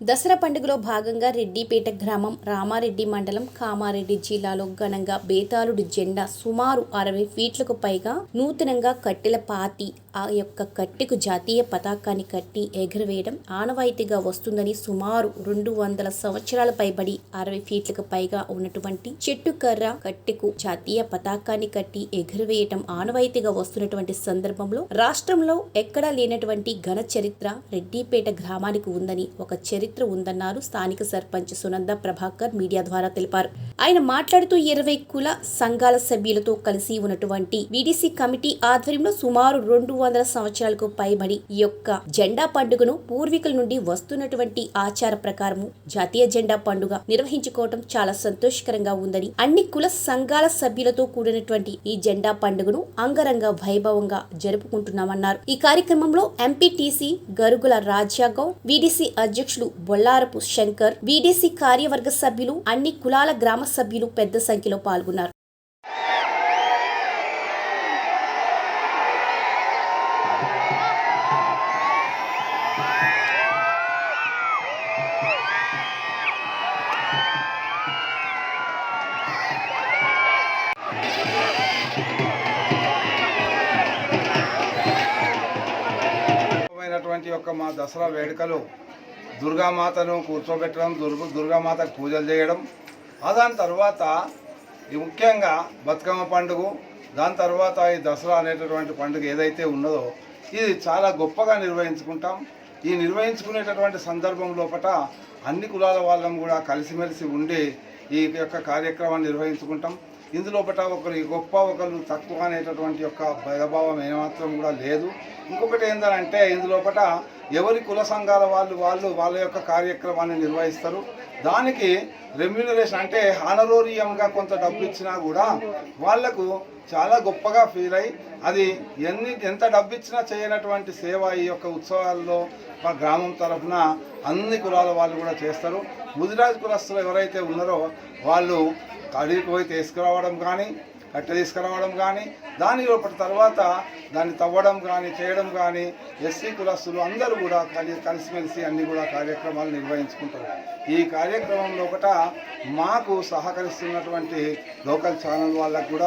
దసరా పండుగలో భాగంగా రెడ్డిపేట గ్రామం రామారెడ్డి మండలం కామారెడ్డి జిల్లాలో ఘనంగా బేతాళుడి జెండా సుమారు అరవై ఫీట్లకు పైగా నూతనంగా కట్టెల పాతి ఆ యొక్క కట్టెకు జాతీయ పతాకాన్ని కట్టి ఎగరవేయడం ఆనవాయితీగా వస్తుందని సుమారు రెండు వందల సంవత్సరాల పైబడి అరవై ఫీట్లకు పైగా ఉన్నటువంటి చెట్టు కర్ర కట్టెకు జాతీయ పతాకాన్ని కట్టి ఎగరవేయటం ఆనవాయితీగా వస్తున్నటువంటి సందర్భంలో రాష్ట్రంలో ఎక్కడా లేనటువంటి ఘన చరిత్ర రెడ్డిపేట గ్రామానికి ఉందని ఒక చరిత్ర ఉందన్నారు స్థానిక సర్పంచ్ సునంద ప్రభాకర్ మీడియా ద్వారా తెలిపారు. ఆయన మాట్లాడుతూ ఇరవై కుల సంఘాల సభ్యులతో కలిసి ఉన్నటువంటి విడిసి కమిటీ ఆధ్వర్యంలో సుమారు రెండు వందల సంవత్సరాలకు పైబడి ఈ యొక్క జెండా పండుగను పూర్వీకుల నుండి వస్తున్నటువంటి ఆచార ప్రకారము జాతీయ జెండా పండుగ నిర్వహించుకోవటం చాలా సంతోషకరంగా ఉందని అన్ని కుల సంఘాల సభ్యులతో కూడినటువంటి ఈ జెండా పండుగను అంగరంగ వైభవంగా జరుపుకుంటున్నామన్నారు. ఈ కార్యక్రమంలో ఎంపీటీసీ గరుగుల రాజ్యాగౌడ్ వీడీసీ అధ్యక్షులు బొల్లారపు శంకర్ వీడీసీ కార్యవర్గ సభ్యులు అన్ని కులాల గ్రామ సభ్యులు పెద్ద సంఖ్యలో పాల్గొన్నారు. యొక్క మా దసరా వేడుకలు దుర్గామాతను కూర్చోబెట్టడం దుర్గ దుర్గామాతకు పూజలు చేయడం. ఆ దాని తర్వాత ఈ ముఖ్యంగా బతుకమ్మ పండుగ దాని తర్వాత ఈ దసరా అనేటటువంటి పండుగ ఏదైతే ఉన్నదో ఇది చాలా గొప్పగా నిర్వహించుకుంటాం. ఈ నిర్వహించుకునేటటువంటి సందర్భం లోపల అన్ని కులాల వాళ్ళం కూడా కలిసిమెలిసి ఉండి ఈ యొక్క కార్యక్రమాన్ని నిర్వహించుకుంటాం. ఇందులోపట ఒకరి గొప్ప ఒకరు తక్కువ అనేటటువంటి యొక్క భేదభావం ఏమాత్రం కూడా లేదు. ఇంకొకటి ఏంటంటే ఇందులోపట ఎవరి కుల సంఘాల వాళ్ళు వాళ్ళు వాళ్ళ యొక్క కార్యక్రమాన్ని నిర్వహిస్తారు. దానికి రెమ్యూనరేషన్ అంటే హానరోరియంగా కొంత డబ్బు ఇచ్చినా కూడా వాళ్ళకు చాలా గొప్పగా ఫీల్ అయ్యి అది ఎన్ని ఎంత డబ్బు ఇచ్చినా చేయనటువంటి సేవ ఈ యొక్క ఉత్సవాల్లో మా గ్రామం తరఫున అన్ని కులాల వాళ్ళు కూడా చేస్తారు. ముదిరాజ్ కులస్తులు ఎవరైతే ఉన్నారో వాళ్ళు అడవికి పోయి తీసుకురావడం కానీ కట్టె తీసుకురావడం కానీ దాని లోపల తర్వాత దాన్ని తవ్వడం కానీ చేయడం కానీ ఎస్సీ కులస్తులు అందరూ కూడా కలి కలిసిమెలిసి అన్ని కూడా కార్యక్రమాలు నిర్వహించుకుంటారు. ఈ కార్యక్రమం లోపల మాకు సహకరిస్తున్నటువంటి లోకల్ ఛానల్ వాళ్ళకు కూడా